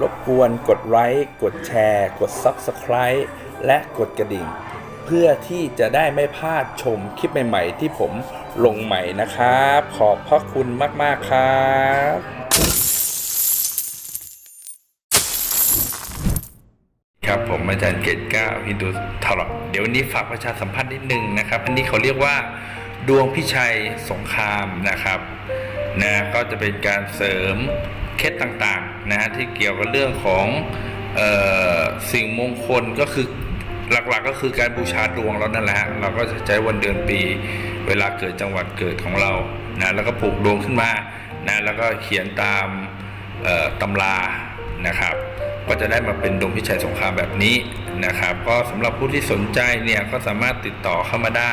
รบกวนกดไลค์กดแชร์ กด Subscribe และกดกระดิ่ง เพื่อที่จะได้ไม่พลาดชมคลิปใหม่ ๆ ที่ผมลงใหม่นะครับ ขอบพระคุณมาก ๆ ครับครับผมอาจารย์เกตก้าฮินดูทรอเดี๋ยววันนี้ฝากประชาสัมพันธ์นิดนึงนะครับ อันนี้เขาเรียกว่าดวงพิชัยสงครามนะครับนะก็จะเป็นการเสริม เคล็ดต่างๆนะฮะที่เกี่ยวกับเรื่องของออสิ่งมงคลก็คือหลักๆก็คือการบูชาดวงเรานั่นแหละเราก็จะใช้วันเดือนปี เวลาเกิดจังหวัดเกิดของเรานะแล้วก็ปลูกดวงขึ้นมานะแล้วก็เขียนตามตำรานะครับ ก็จะได้มาเป็นดวงพิชัยสงครามแบบนี้นะครับ ก็สำหรับผู้ที่สนใจเนี่ยก็สามารถติดต่อเข้ามาได้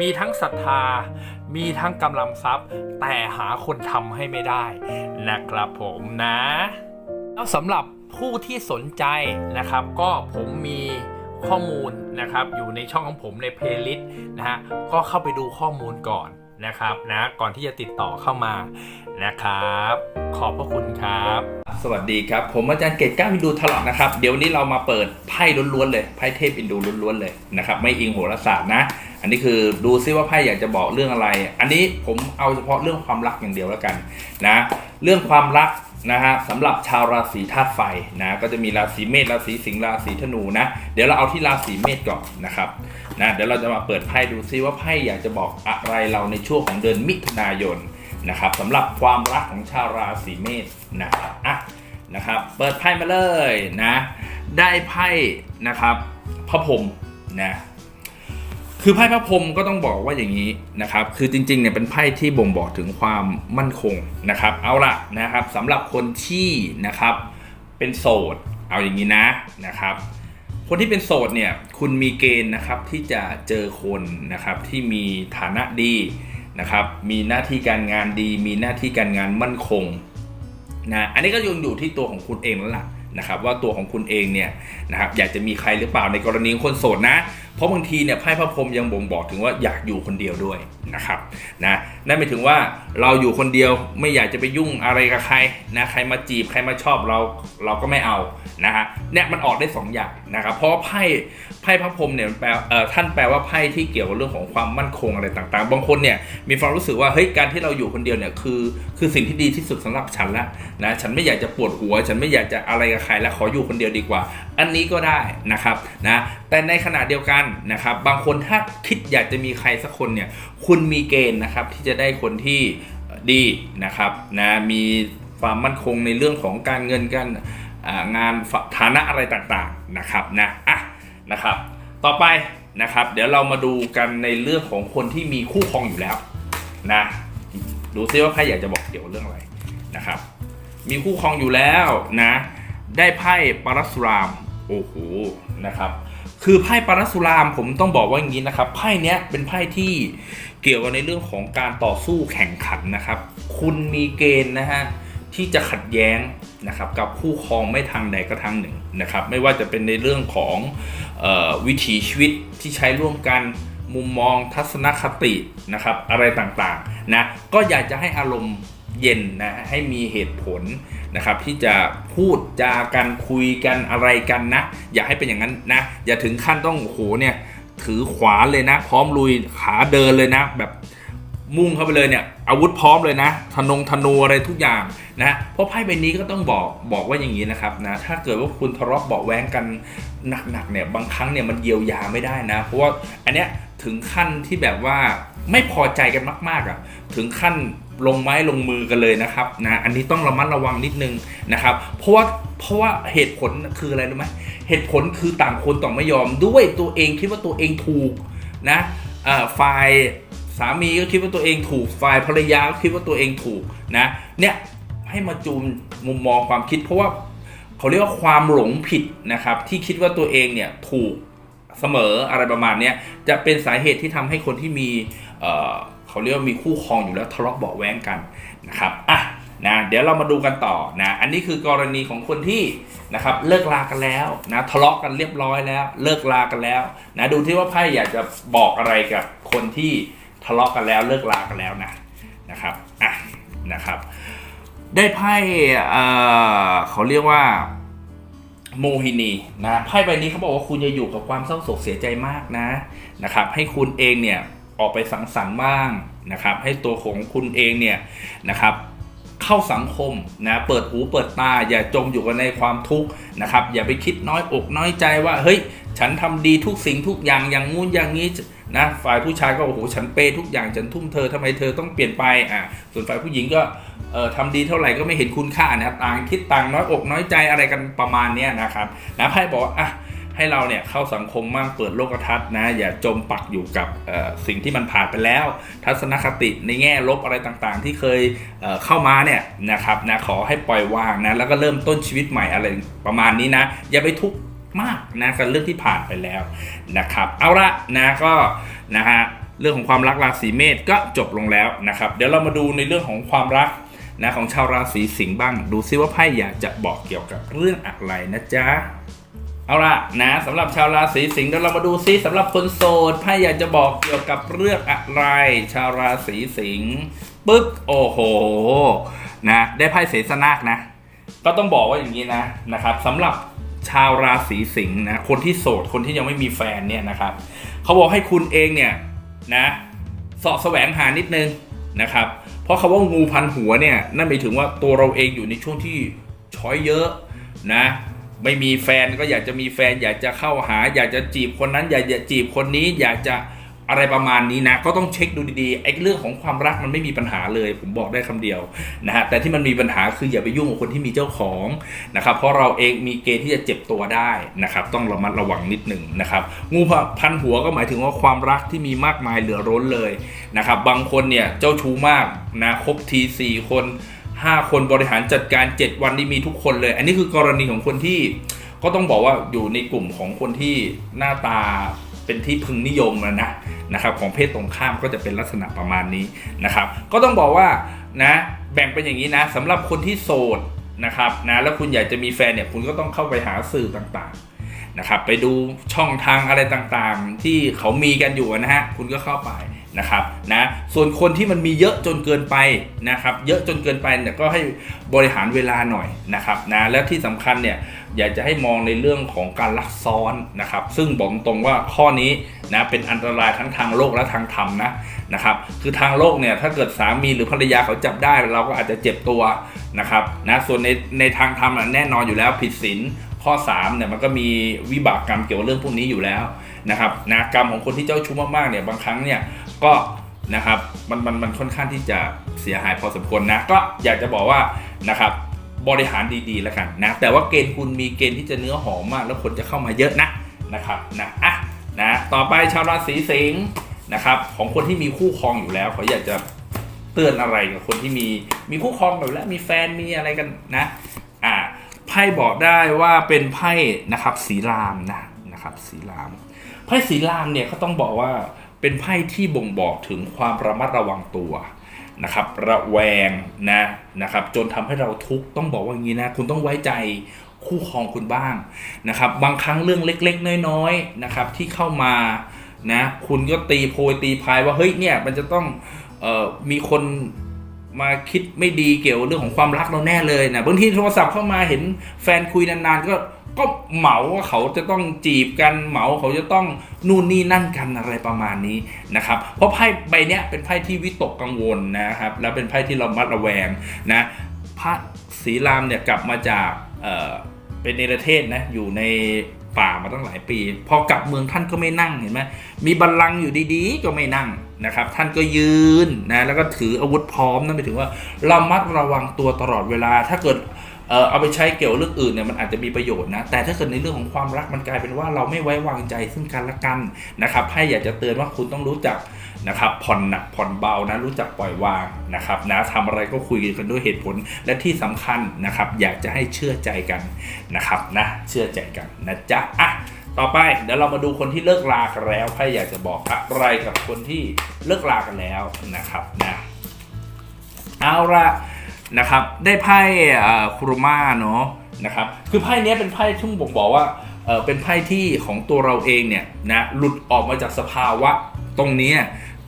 มีทั้งศรัทธา มีทั้งกำลังทรัพย์ แต่หาคนทำให้ไม่ได้นะครับผมนะ แล้วสำหรับผู้ที่สนใจนะครับ ก็ผมมีข้อมูลนะครับ อยู่ในช่องของผมในเพลย์ลิสต์นะฮะก็เข้าไปดูข้อมูลก่อนนะครับนะก่อนที่จะติดต่อเข้ามานะครับ ขอบพระคุณครับ สวัสดีครับ ผมอาจารย์เกตก้าฮินดูทลอดนะครับ เดี๋ยวนนี้เรามาเปิดไพ่ล้วนๆเลยไพ่เทพอินดูล้วนๆเลยนะครับ ไม่อิงโหราศาสตร์นะ อันนี้คือดูซิว่าไพ่อยากจะบอกเรื่องอะไร อันนี้ผมเอาเฉพาะเรื่องความรักอย่างเดียวแล้วกันนะเรื่องความรักนะฮะสำหรับชาวราศีธาตุไฟนะก็จะมีราศีเมษราศีสิงห์ราศีธนูนะ เดี๋ยวเราเอาที่ราศีเมษก่อนนะครับนะเดี๋ยวเราจะมาเปิดไพ่ดูซิว่าไพ่อยากจะบอกอะไรเราในช่วงของเดือนมิถุนายนนะครับสำหรับความรักของชาวราศีเมษนะครับอะนะครับเปิดไพ่มาเลยนะได้ไพ่นะครับพระพรหมนะ คือไพ่พระพรหมก็ต้องบอกว่าอย่างนี้นะครับ คือจริงๆเนี่ยเป็นไพ่ที่บ่งบอกถึงความมั่นคงนะครับ เอาละนะครับสำหรับคนที่นะครับเป็นโสดเอาอย่างนี้นะนะครับ คนที่เป็นโสดเนี่ยคุณมีเกณฑ์นะครับที่จะเจอคนนะครับที่มีฐานะดีนะครับ มีหน้าที่การงานดี มีหน้าที่การงานมั่นคงนะอันนี้ก็ยังอยู่ที่ตัวของคุณเองแล้วล่ะนะครับ ว่าตัวของคุณเองเนี่ยนะครับอยากจะมีใครหรือเปล่าในกรณีคนโสดนะ เพราะบางทีเนี่ยไพ่พระพรหมยังบ่งบอกถึงว่าอยากอยู่คนเดียวด้วยนะครับนะนั่นหมายถึงว่าเราอยู่คนเดียวไม่อยากจะไปยุ่งอะไรกับใครนะใครมาจีบใครมาชอบเราเราก็ไม่เอานะฮะเนี่ยมันออกได้สองอย่างนะครับเพราะไพ่ไพ่พระพรหมเนี่ยแปลเอ่อท่านแปลว่าไพ่ที่เกี่ยวกับเรื่องของความมั่นคงอะไรต่างๆ บางคนเนี่ยมีความรู้สึกว่าเฮ้ยการที่เราอยู่คนเดียวเนี่ยคือคือสิ่งที่ดีที่สุดสำหรับฉันละนะฉันไม่อยากจะปวดหัว ฉันไม่อยากจะอะไรกับใครแล้วขออยู่คนเดียวดีกว่า อันนี้ก็ได้นะครับนะแต่ในขณะเดียวกันนะครับ บางคนถ้าคิดอยากจะมีใครสักคนเนี่ย คุณมีเกณฑ์นะครับที่จะได้คนที่ดีนะครับนะมีความมั่นคงในเรื่องของการเงินการงานฐานะอะไรต่างๆนะครับนะอะนะครับ ต่อไปนะครับ เดี๋ยวเรามาดูกันในเรื่องของคนที่มีคู่ครองอยู่แล้วนะดูซิว่าไพ่อยากจะบอกเกี่ยวเรื่องอะไรนะครับ มีคู่ครองอยู่แล้วนะ ได้ไพ่ปรัสรามโอ้โหนะครับ คือไพ่ปารัสุรามผมต้องบอกว่าอย่างนี้นะครับไพ่เนี้ยเป็นไพ่ที่เกี่ยวกับในเรื่องของการต่อสู้แข่งขันนะครับ คุณมีเกณฑ์นะฮะที่จะขัดแย้งนะครับกับคู่ครองไม่ทางใดก็ทางหนึ่งนะครับ ไม่ว่าจะเป็นในเรื่องของออวิถีชีวิตที่ใช้ร่วมกันมุมมองทัศนคตินะครับอะไรต่างๆนะก็อยากจะให้อารมณ์เย็นนะให้มีเหตุผลนะครับที่จะ พูดจากันคุยกันอะไรกันนะ อย่าให้เป็นอย่างนั้นนะ อย่าถึงขั้นต้องโหเนี่ยถือขวานเลยนะ พร้อมลุยขาเดินเลยนะ แบบมุ่งเข้าไปเลยเนี่ยอาวุธพร้อมเลยนะธนงธนูอะไรทุกอย่างนะเพราะไพ่ใบนี้ก็ต้องบอกบอกว่าอย่างนี้นะครับนะถ้าเกิดว่าคุณทะเลาะเบาแว้งกันหนักๆเนี่ยบางครั้งเนี่ยมันเยียวยาไม่ได้นะ เพราะว่าอันเนี้ยถึงขั้นที่แบบว่าไม่พอใจกันมากๆอะถึงขั้น ลงไม้ลงมือกันเลยนะครับนะอันนี้ต้องระมัดระวังนิดนึงนะครับ เพราะว่าเพราะว่าเหตุผลคืออะไรรู้ไหมเหตุผลคือต่างคนต่างไม่ยอมด้วยตัวเองคิดว่าตัวเองถูกนะฝ่ายสามีก็คิดว่าตัวเองถูกฝ่ายภรรยาก็คิดว่าตัวเองถูกนะเนี่ยให้มาจูนมุมมองความคิด เพราะว่าเขาเรียกว่าความหลงผิดนะครับ ที่คิดว่าตัวเองเนี่ยถูกเสมออะไรประมาณนี้จะเป็นสาเหตุที่ทำให้คนที่มี เขาเรียกว่ามีคู่ครองอยู่แล้วทะเลาะเบาะแว้งกันนะครับอะนะเดี๋ยวเรามาดูกันต่อนะอันนี้คือกรณีของคนที่นะครับเลิกลากันแล้วนะทะเลาะกันเรียบร้อยแล้ว เลิกลากันแล้วนะดูที่ว่าไพ่อยากจะบอกอะไรกับคนที่ทะเลาะกันแล้วเลิกลากันแล้วนะนะครับอะนะครับได้ไพ่เอ่อเขาเรียกว่าโมหินีนะไพ่ใบนี้เขาบอกว่าคุณจะอยู่กับความเศร้าโศกเสียใจมากนะนะครับให้คุณเองเนี่ย ออกไปสังสรรค์บ้างนะครับ ให้ตัวของคุณเองเนี่ยนะครับเข้าสังคมนะเปิดหูเปิดตาอย่าจมอยู่กันในความทุกข์นะครับ อย่าไปคิดน้อยอกน้อยใจว่าเฮ้ย ฉันทำดีทุกสิ่งทุกอย่างอย่างงู้นอย่างนี้นะฝ่ายผู้ชายก็โอ้โหฉันเปย์ทุกอย่างฉันทุ่มเธอทำไมเธอต้องเปลี่ยนไปอะส่วนฝ่ายผู้หญิงก็เอ่อทำดีเท่าไหร่ก็ไม่เห็นคุณค่านะต่างคิดต่างน้อยอกน้อยใจอะไรกันประมาณนี้นะครับนะไพ่บอกอะ ให้เราเนี่ยเข้าสังคมมั่งเปิดโลกทัศน์นะ อย่าจมปักอยู่กับสิ่งที่มันผ่านไปแล้ว ทัศนคติในแง่ลบอะไรต่างๆ ที่เคยเเข้ามาเนี่ยนะครับนะขอให้ปล่อยวางนะแล้วก็เริ่มต้นชีวิตใหม่อะไรประมาณนี้นะ อย่าไปทุกข์มากนะกับเรื่องที่ผ่านไปแล้วนะครับเอาละนะก็นะฮะเรื่องของความรักราศีเมษก็จบลงแล้วนะครับ เดี๋ยวเรามาดูในเรื่องของความรักนะของชาวราศีสิงห์บ้าง ดูซิว่าไพ่อยากจะบอกเกี่ยวกับเรื่องอะไรนะจ๊ะ เอาล่ะนะสำหรับชาวราศีสิงห์เดี๋ยวเรามาดูซิสำหรับคนโสดไพ่อยากจะบอกเกี่ยวกับเรื่องอะไร ชาวราศีสิงห์ปึ๊บโอ้โหนะได้ไพ่เสสนาคนะ ก็ต้องบอกว่าอย่างนี้นะนะครับสำหรับชาวราศีสิงห์นะคนที่โสดคนที่ยังไม่มีแฟนเนี่ยนะครับเขาบอกให้คุณเองเนี่ยนะสาะแสวงหานิดนึงนะครับเพราะคาว่างูพันหัวเนี่ยนั่นหมายถึงว่าตัวเราเองอยู่ในช่วงที่ช้อยเยอะนะ ไม่มีแฟนก็อยากจะมีแฟน อยากจะเข้าหา อยากจะจีบคนนั้น อยากจะจีบคนนี้ อยากจะอะไรประมาณนี้นะ ก็ต้องเช็คดูดีๆไอ้เรื่องของความรักมันไม่มีปัญหาเลย ผมบอกได้คำเดียวนะฮะแต่ที่มันมีปัญหาคืออย่าไปยุ่งกับคนที่มีเจ้าของนะครับเพราะเราเองมีเกณฑ์ที่จะเจ็บตัวได้นะครับ ต้องระมัดระวังนิดหนึ่งนะครับงูพันหัวก็หมายถึงว่าความรักที่มีมากมายเหลือล้นเลยนะครับบางคนเนี่ยเจ้าชู้มากนะคบทีสี่คน 5 คนบริหารจัดการ 7 วันนี้มีทุกคนเลย อันนี้คือกรณีของคนที่ก็ต้องบอกว่าอยู่ในกลุ่มของคนที่หน้าตาเป็นที่พึงนิยมนะนะนะครับของเพศตรงข้ามก็จะเป็นลักษณะประมาณนี้นะครับ ก็ต้องบอกว่านะแบ่งเป็นอย่างนี้นะสำหรับคนที่โสดนะครับนะแล้วคุณอยากจะมีแฟนเนี่ยคุณก็ต้องเข้าไปหาสื่อต่างๆนะครับไปดูช่องทางอะไรต่างๆ ที่เขามีกันอยู่นะฮะคุณก็เข้าไป นะครับนะส่วนคนที่มันมีเยอะจนเกินไปนะครับเยอะจนเกินไปเนี่ยก็ให้บริหารเวลาหน่อยนะครับนะแล้วที่สำคัญเนี่ยอยากจะให้มองในเรื่องของการลักซ้อนนะครับ ซึ่งบอกตรงว่าข้อนี้นะเป็นอันตรายทั้งทางโลกและทางธรรมนะนะครับคือทางโลกเนี่ยถ้าเกิดสามีหรือภรรยาเขาจับได้เราก็อาจจะเจ็บตัวนะครับนะส่วนในในทางธรรมแน่นอนอยู่แล้วผิดศีลข้อ3เนี่ยมันก็มีวิบากกรรมเกี่ยวกับเรื่องพวกนี้อยู่แล้วนะครับนะกรรมของคนที่เจ้าชู้มากๆเนี่ยบางครั้งเนี่ย ก็นะครับมันมันมันค่อนข้างที่จะเสียหายพอสมควรนะ ก็อยากจะบอกว่านะครับบริหารดีๆแล้วกันนะแต่ว่าเกณฑ์คุณมีเกณฑ์ที่จะเนื้อหอมมาก แล้วคนจะเข้ามาเยอะนะนะครับนะอะนะต่อไปชาวราศีสิงห์นะครับของคนที่มีคู่ครองอยู่แล้วเขาอยากจะเตือนอะไรกับคนที่มีมีคู่ครองอยู่แล้วมีแฟนมีอะไรกันนะอ่าไพ่บอกได้ว่าเป็นไพ่นะครับสีรามนะนะครับสีรามไพ่สีรามเนี่ยเขาต้องบอกว่า เป็นไพ่ที่บ่งบอกถึงความระมัดระวังตัวนะครับระแวงนะนะครับจนทำให้เราทุกข์ต้องบอกว่าอย่างนี้นะคุณต้องไว้ใจคู่ครองคุณบ้างนะครับบางครั้งเรื่องเล็กๆ น้อยๆนะครับที่เข้ามานะคุณก็ตีโพยตีพายว่าเฮ้ยเนี่ยมันจะต้องออมีคนมาคิดไม่ดีเกี่ยวกับเรื่องของความรักเราแน่เลยนะบางทีโทรศัพท์เข้ามาเห็นแฟนคุยนานๆก็ ก็เหมาว่าเขาจะต้องจีบกันเหมาเขาจะต้องนู่นนี่นั่นกันอะไรประมาณนี้นะครับเพราะไพ่ใบเนี้ยเป็นไพ่ที่วิตกกังวลนะครับแล้วเป็นไพ่ที่เรามัดระแวงนะพระศรีรามเนี่ยกลับมาจากเออเป็นเนประเทศนะอยู่ในป่ามาตั้งหลายปี พอกลับเมืองท่านก็ไม่นั่งเห็นไหมมีบัลลังก์อยู่ดีๆ ก็ไม่นั่งนะครับ ท่านก็ยืนนะแล้วก็ถืออาวุธพร้อมนั่นหมายถึงว่าเระมัดระวังตัวตลอดเวลาถ้าเกิด เออเอาไปใช้เกี่ยวเรื่องอื่นเนี่ยมันอาจจะมีประโยชน์นะ แต่ถ้าเกิดในเรื่องของความรักมันกลายเป็นว่าเราไม่ไว้วางใจซึ่งกันและกันนะครับให้อยากจะเตือนว่าคุณต้องรู้จักนะครับผ่อนหนักผ่อนเบานะรู้จักปล่อยวางนะครับนะทำอะไรก็คุยกันด้วยเหตุผลและที่สำคัญนะครับอยากจะให้เชื่อใจกันนะครับนะเชื่อใจกันนะจ๊ะอะต่อไปเดี๋ยวเรามาดูคนที่เลิกลากันแล้วใครอยากจะบอกอะไรกับคนที่เลิกลากันแล้วนะครับนะเอาละ นะครับ ได้ไพ่คุรุมาเนาะนะครับ คือไพ่นี้เป็นไพ่ที่ผมบอกว่าเป็นไพ่ที่ของตัวเราเองเนี่ยนะหลุดออกมาจากสภาวะตรงนี้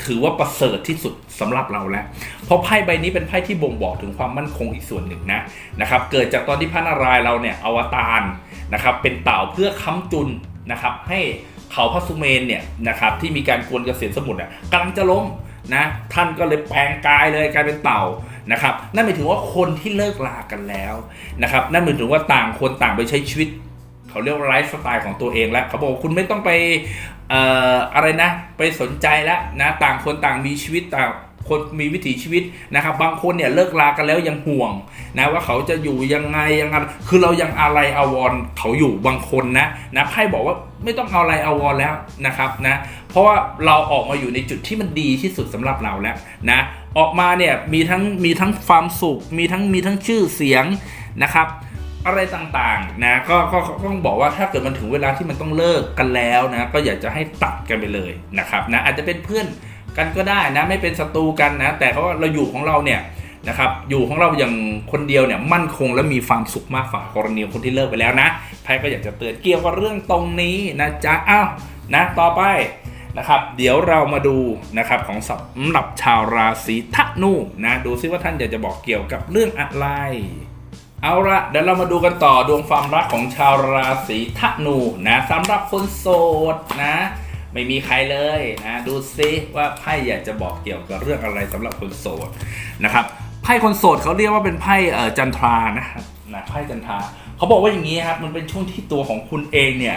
ถือว่าประเสริฐที่สุดสำหรับเราแล้ว เพราะไพ่ใบนี้เป็นไพ่ที่บ่งบอกถึงความมั่นคงอีกส่วนหนึ่งนะนะครับ เกิดจากตอนที่พระนารายณ์เราเนี่ยอวตารนะครับเป็นเต่าเพื่อค้ำจุนนะครับ ให้เขาพระสุเมนเนี่ยนะครับที่มีการกวนกระเกษียณสมุทรอะกำลังจะล้มนะท่านก็เลยแปลงกายเลยกลายเป็นเต่า นะครับนั่นหมายถึงว่าคนที่เลิกลากันแล้วนะครับนั่นหมายถึงว่าต่างคนต่างไปใช้ชีวิต เขาเรียกว่าไลฟ์สไตล์ของตัวเองแล้วเขาบอกว่าคุณไม่ต้องไปอะไรนะไปสนใจแล้วนะต่างคนต่างมีชีวิตต่างคนมีวิถีชีวิตนะครับ บางคนเนี่ยเลิกลากันแล้วยังห่วงนะว่าเขาจะอยู่ยังไงยังไงคือเรายังอะไรอาวรเขาอยู่บางคนนะนะไพ่บอกว่าไม่ต้องเอาอะไรอาวรแล้วนะครับนะเพราะว่าเราออกมาอยู่ในจุดที่มันดีที่สุดสำหรับเราแล้วนะ ออกมาเนี่ยมีทั้งมีทั้งความสุข มีทั้งมีทั้งชื่อเสียงนะครับ อะไรต่างๆนะก็ก็ต้องบอกว่าถ้าเกิดมันถึงเวลาที่มันต้องเลิกกันแล้วนะก็อยากจะให้ตัดกันไปเลยนะครับนะอาจจะเป็นเพื่อนกันก็ได้นะไม่เป็นศัตรูกันนะแต่เพราว่าเราอยู่ของเราเนี่ยนะครับอยู่ของเราอย่างคนเดียวเนี่ยมั่นคงและมีความสุขมากฝ่ากรณีคนที่เลิกไปแล้วนะไพ่ก็อยากจะเตือนเกี่ยวกับเรื่องตรงนี้นะจ๊ะอ้าวนะต่อไป นะครับเดี๋ยวเรามาดูนะครับของสำหรับชาวราศีธนูนะดูซิว่าท่านอยากจะบอกเกี่ยวกับเรื่องอะไร เอาละเดี๋ยวเรามาดูกันต่อดวงความรักของชาวราศีธนูนะสำหรับคนโสดนะ ไม่มีใครเลยนะดูซิว่าไพ่อยากจะบอกเกี่ยวกับเรื่องอะไรสำหรับคนโสดนะครับไพ่คนโสดเขาเรียกว่าเป็นไพ่เออจันทรานะนะไพ่จันทราเขาบอกว่าอย่างนี้ครับมันเป็นช่วงที่ตัวของคุณเองเนี่ย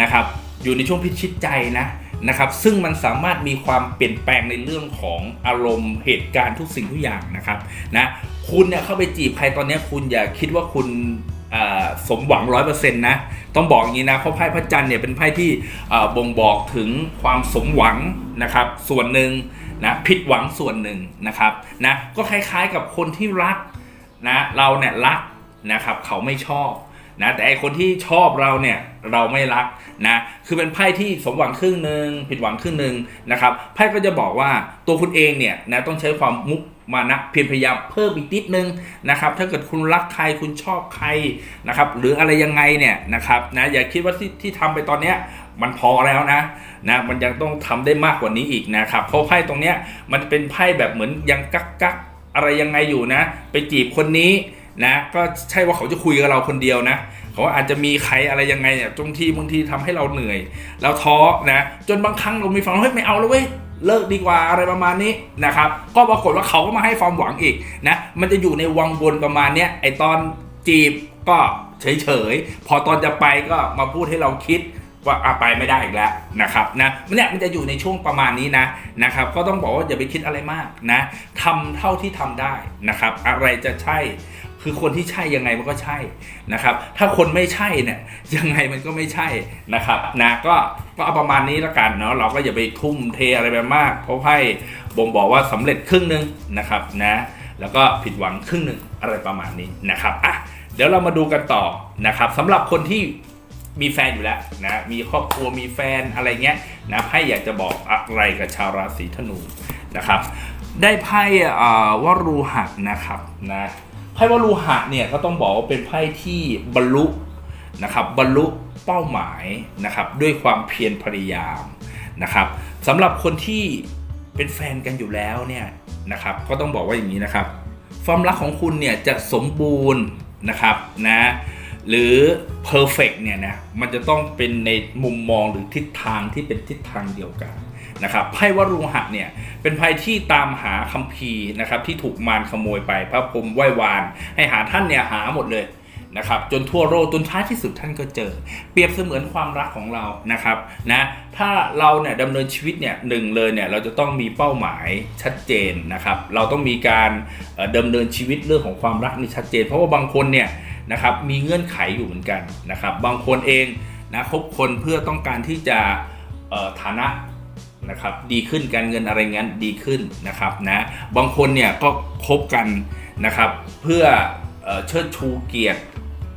นะครับอยู่ในช่วงพิชิตใจนะ นะครับซึ่งมันสามารถมีความเปลี่ยนแปลงในเรื่องของอารมณ์เหตุการณ์ทุกสิ่งทุกอย่างนะครับนะคุณเนี่ยเข้าไปจีบใครตอนนี้คุณอย่าคิดว่าคุณสมหวังร้อยเปอร์เซ็นต์นะต้องบอกอย่างนี้นะเพราะไพ่พระจันทร์เนี่ยเป็นไพ่ที่บ่งบอกถึงความสมหวังนะครับส่วนหนึ่งนะผิดหวังส่วนหนึ่งนะครับนะก็คล้ายๆกับคนที่รักนะเราเนี่ยรักนะครับเขาไม่ชอบ นะแต่ไอคนที่ชอบเราเนี่ยเราไม่รักนะคือเป็นไพ่ที่สมหวังครึ่งหนึ่งผิดหวังครึ่งหนึ่งนะครับไพ่ก็จะบอกว่าตัวคุณเองเนี่ยนะต้องใช้ความมุกมานะเพียรพยายามเพิ่มอีกนิดนึงนะครับถ้าเกิดคุณรักใครคุณชอบใครนะครับหรืออะไรยังไงเนี่ยนะครับนะอย่าคิดว่าที่ที่ทำไปตอนเนี้ยมันพอแล้วนะนะมันยังต้องทำได้มากกว่านี้อีกนะครับเพราะไพ่ตรงเนี้ยมันเป็นไพ่แบบเหมือนยังกักกักอะไรยังไงอยู่นะ ไปจีบคนนี้ นะก็ใช่ว่าเขาจะคุยกับเราคนเดียวนะ เขาอาจจะมีใครอะไรยังไงเนี่ยบางทีบางทีทำให้เราเหนื่อย เราท้อนะ จนบางครั้งเรามีความเฮ้ยไม่เอาแล้วเว้ยเลิกดีกว่าอะไรประมาณนี้นะครับ ก็ปรากฏว่าเขาก็มาให้ความหวังอีกนะ มันจะอยู่ในวังวนประมาณเนี้ยไอตอนจีบก็เฉยๆ พอตอนจะไปก็มาพูดให้เราคิด ว่าอไปไม่ได้อีกแล้วนะครับนะมันเนี่ยมันจะอยู่ในช่วงประมาณนี้นะนะครับ ก็ต้องบอกว่าอย่าไปคิดอะไรมากนะทำเท่าที่ทำได้นะครับ อะไรจะใช่คือคนที่ใช่ยังไงมันก็ใช่นะครับ ถ้าคนไม่ใช่เนี่ยยังไงมันก็ไม่ใช่นะครับนะก็ก็เอาประมาณนี้แล้วกันเนาะเราก็อย่าไปทุ่มเทอะไรไปมาก เพราะไพ่บ่งบอกว่าสำเร็จครึ่งหนึ่งนะครับนะแล้วก็ผิดหวังครึ่งหนึ่งอะไรประมาณนี้นะครับอะเดี๋ยวเรามาดูกันต่อนะครับสำหรับคนที่ มีแฟนอยู่แล้วนะมีครอบครัวมีแฟนอะไรเงี้ยนะไพ่อยากจะบอกอะไรกับชาวราศีธนูนะครับ ได้ไพ่อ่ารูหะนะครับนะไพ่วารูหะเนี่ยก็ต้องบอกว่าเป็นไพ่ที่บรรลุนะครับบรรลุเป้าหมายนะครับด้วยความเพียรพยายามนะครับสำหรับคนที่เป็นแฟนกันอยู่แล้วเนี่ยนะครับก็ต้องบอกว่าอย่างนี้นะครับ ความรักของคุณเนี่ยจะสมบูรณ์นะครับนะ หรือ perfect เนี่ยนะมันจะต้องเป็นในมุมมองหรือทิศทางที่เป็นทิศทางเดียวกันนะครับไพ่วรุหะเนี่ยเป็นไพ่ที่ตามหาคัมภีร์นะครับที่ถูกมารขโมยไปพระพรหมไหว้วาน ให้หาท่านเนี่ยหาหมดเลยนะครับจนทั่วโลกจนท้ายที่สุดท่านก็เจอ เปรียบเสมือนความรักของเรานะครับนะถ้าเราเนี่ยดำเนินชีวิตเนี่ยหนึ่งเลยเนี่ยเราจะต้องมีเป้าหมายชัดเจนนะครับ เราต้องมีการเอ่อดำเนินชีวิตเรื่องของความรักนี่ชัดเจน เพราะว่าบางคนเนี่ย นะครับมีเงื่อนไขอยู่เหมือนกันนะครับบางคนเองนะคบคนเพื่อต้องการที่จะฐานะนะครับดีขึ้นการเงินอะไรเงี้ยดีขึ้นนะครับนะบางคนเนี่ยก็คบกันนะครับเพื่อเอเชิดชูเกียรติ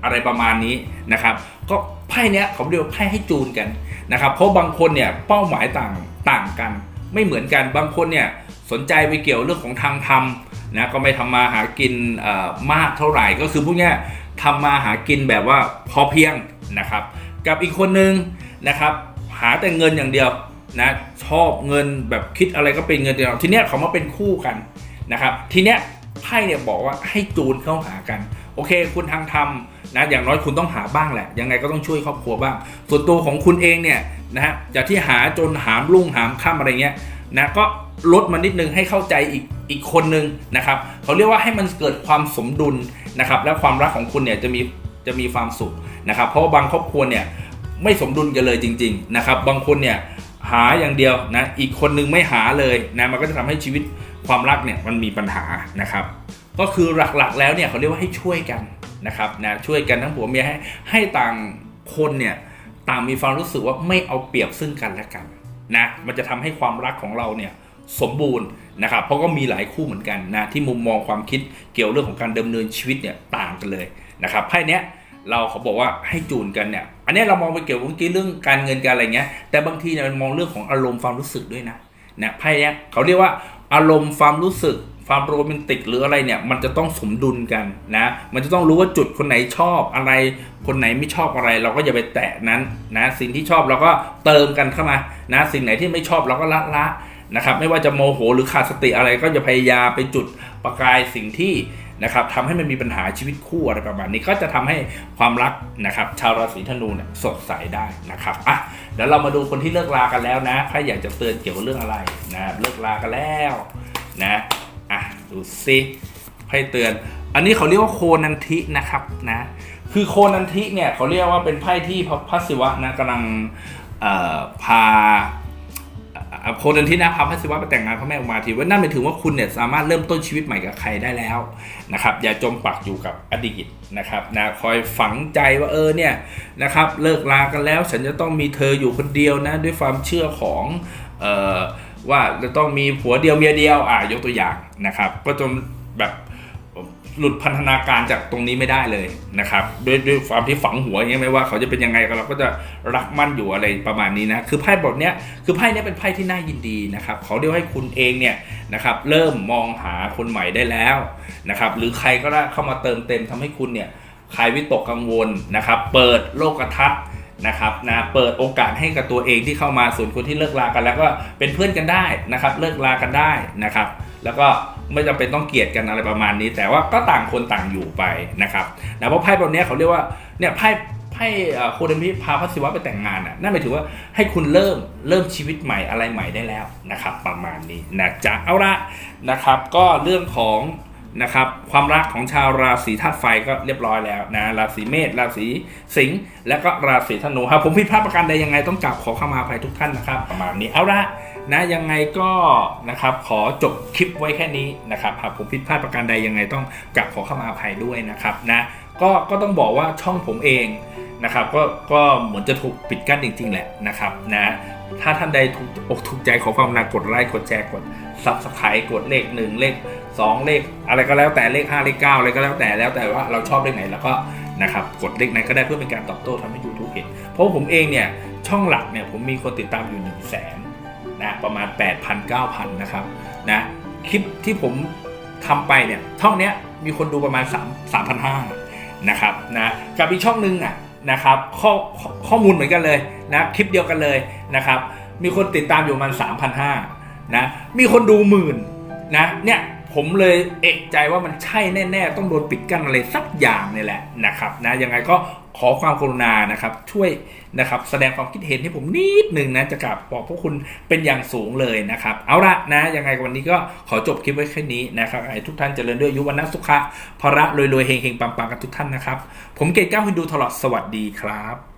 อะไรประมาณนี้นะครับก็ไพ่เนี้ยเขาเรียกไพ่ให้จูนกันนะครับเพราะบางคนเนี่ยเป้าหมายต่างต่างกัน ไม่เหมือนกันบางคนเนี่ยสนใจไปเกี่ยวเรื่องของทางธรรมนะก็ไม่ทำมาหากินมากเท่าไหร่ก็คือพวกเนี้ย ทำมาหากินแบบว่าพอเพียงนะครับ กับอีกคนนึงนะครับ หาแต่เงินอย่างเดียวนะชอบเงินแบบคิดอะไรก็เป็นเงินเดียวทีเนี้ยเขามาเป็นคู่กันนะครับ ทีเนี้ยไพ่เนี่ยบอกว่าให้จูนเข้าหากัน โอเค คุณทางธรรมนะอย่างน้อยคุณต้องหาบ้างแหละ ยังไงก็ต้องช่วยครอบครัวบ้าง ส่วนตัวของคุณเองเนี่ยนะฮะจากที่หาจนหามรุ่งหามค่ำอะไรเงี้ยนะก็ลดมานิดนึงให้เข้าใจอีก อีกคนนึงนะครับเขาเรียกว่าให้มันเกิดความสมดุลนะครับ และความรักของคุณเนี่ยจะมีจะมีความสุขนะครับ เพราะว่าบางครอบครัวเนี่ยไม่สมดุลกันเลยจริง ๆ นะครับ บางคนเนี่ยหาอย่างเดียวนะอีกคนนึงไม่หาเลยนะมันก็จะทำให้ชีวิตความรักเนี่ยมันมีปัญหานะครับ ก็คือหลักๆ แล้วเนี่ยเขาเรียกว่าให้ช่วยกันนะครับนะช่วยกันทั้งผัวเมียให้ให้ต่างคนเนี่ยต่างมีความรู้สึกว่าไม่เอาเปรียบซึ่งกันและกันนะมันจะทำให้ความรักของเราเนี่ยสมบูรณ์ นะครับเพราะก็มีหลายคู่เหมือนกันนะที่มุมมองความคิดเกี่ยวเรื่องของการดำเนินชีวิตเนี่ยต่างกันเลยนะครับไพ่เนี้ยเราเขาบอกว่าให้จูนกันเนี่ยอันนี้เรามองไปเกี่ยวกับเมื่อกี้เรื่องการเงินการอะไรเงี้ยแต่บางทีเนี่ยมันมองเรื่องของอารมณ์ความรู้สึกด้วยนะนะไพ่เนี้ยเขาเรียกว่าอารมณ์ความรู้สึกความโรแมนติกหรืออะไรเนี่ยมันจะต้องสมดุลกันนะ มันจะต้องรู้ว่าจุดคนไหนชอบอะไร คนไหนไม่ชอบอะไร เราก็อย่าไปแตะนั้นนะสิ่งที่ชอบเราก็เติมกันเข้ามานะ สิ่งไหนที่ไม่ชอบเราก็ละละ นะครับไม่ว่าจะโมโหหรือขาดสติอะไรก็จะพยายามไปจุดประกายสิ่งที่นะครับทำให้มันมีปัญหาชีวิตคู่อะไรประมาณนี้ก็จะทำให้ความรักนะครับชาวราศีธนูเนี่ยสดใสได้นะครับอะเดี๋ยวเรามาดูคนที่เลิกลากันแล้วนะใครอยากจะเตือนเกี่ยวกับเรื่องอะไรนะเลิกลากันแล้วนะอะดูซิไพ่เตือน อันนี้เขาเรียกว่าโคนันทินะครับนะคือโคนันทิเนี่ยเขาเรียกว่าเป็นไพ่ที่พระศิวะนะกำลังพา โคนันทินะพาพระศิวะไปแต่งงานพระแม่อุมาทีว่านั่นหมายถึงว่าคุณเนี่ยสามารถเริ่มต้นชีวิตใหม่กับใครได้แล้วนะครับ อย่าจมปักอยู่กับอดีตนะครับนะคอยฝังใจว่าเออเนี่ยนะครับเลิกลากันแล้ว ฉันจะต้องมีเธออยู่คนเดียวนะด้วยความเชื่อของเอ่อว่าจะต้องมีผัวเดียวเมียเดียวอ่ายกตัวอย่างนะครับ ก็จนแบบ หลุดพันธนาการจากตรงนี้ไม่ได้เลยนะครับด้วยด้วยความที่ฝังหัวอย่างเงี้ยไม่ว่าเขาจะเป็นยังไงก็เราก็จะรักมั่นอยู่อะไรประมาณนี้นะคือไพ่บทเนี้ยคือไพ่เนี้ยเป็นไพ่ที่น่ายินดีนะครับเขาเรียกให้คุณเองเนี่ยนะครับเริ่มมองหาคนใหม่ได้แล้วนะครับหรือใครก็ได้เข้ามาเติมเต็มทำให้คุณเนี่ยคลายวิตกกังวลนะครับ เปิดโลกทัศน์นะครับนะเปิดโอกาสให้กับตัวเองที่เข้ามาส่วนคนที่เลิกลากันแล้วก็เป็นเพื่อนกันได้นะครับ เลิกลากันได้นะครับ แล้วก็ ไม่จำเป็นต้องเกลียดกันอะไรประมาณนี้ แต่ว่าก็ต่างคนต่างอยู่ไปนะครับนะเพราะไพ่แบบนี้เขาเรียกว่าเนี่ยไพ่ไพ่โคเดมิพาพัสิวะไปแต่งงานอะนั่นหมายถึงว่าให้คุณเริ่มเริ่มชีวิตใหม่อะไรใหม่ได้แล้วนะครับ ประมาณนี้นะจ๊ะเอาละนะครับ ก็เรื่องของนะครับความรักของชาวราศีธาตุไฟก็เรียบร้อยแล้วนะราศีเมษราศีสิงห์และก็ราศีธนูครับผมผิดพลาดประการใดยังไงต้องกราบขอเข้ามาภัยทุกท่านนะครับ ประมาณนี้เอาละ นะยังไงก็นะครับขอจบคลิปไว้แค่นี้นะครับหากผมผิดพลาดประการใดยังไงต้องกราบขอเข้ามาอภัยด้วยนะครับนะก็ก็ต้องบอกว่าช่องผมเองนะครับก็ก็เหมือนจะถูกปิดกั้นจริง ๆ แหละนะครับนะถ้าท่านใดถูกอกถูกใจขอความนากดไลค์กดแชร์กดซับสไครต์กดเลขหนึ่งเลขสองเลข อะไรก็แล้วแต่เลข 5 เลข 9 อะไรก็แล้วแต่แล้วแต่ว่าเราชอบเลขไหนแล้วก็นะครับกดเลขไหนก็ได้เพื่อเป็นการตอบโต้ทำให้ YouTube เห็น เพราะผมเองเนี่ยช่องหลักเนี่ยผมมีคนติดตามอยู่1 0 0 0 0แสน นะประมาณ 8,000 9,000 นะครับนะคลิปที่ผมทำไปเนี่ยช่องเนี้ยมีคนดูประมาณ 3 3,500นะครับนะกับอีกช่องหนึงอะนะครับข้อข้อข้อมูลเหมือนกันเลยนะคลิปเดียวกันเลยนะครับมีคนติดตามอยู่ประมันสามพันห้านะมีคนดูหมื่นนะเนี่ยผมเลยเอกใจว่ามันใช่แน่ ๆ ต้องโดนปิดกั้นอะไรสักอย่างเนี่ยแหละนะครับนะยังไงก็ ขอความกรุณานะครับ ช่วยนะครับ แสดงความคิดเห็นให้ผมนิดหนึ่งนะจะกลับบอกพวกคุณเป็นอย่างสูงเลยนะครับ เอาละนะยังไงวันนี้ก็ขอจบคลิปไว้แค่นี้นะครับให้ทุกท่านเจริญด้วยยุวันนะสุขะพระรวยรวยๆเฮงเฮงๆปังๆกันทุกท่านนะครับ ผมเกตก้าวฮินดูตลอดสวัสดีครับ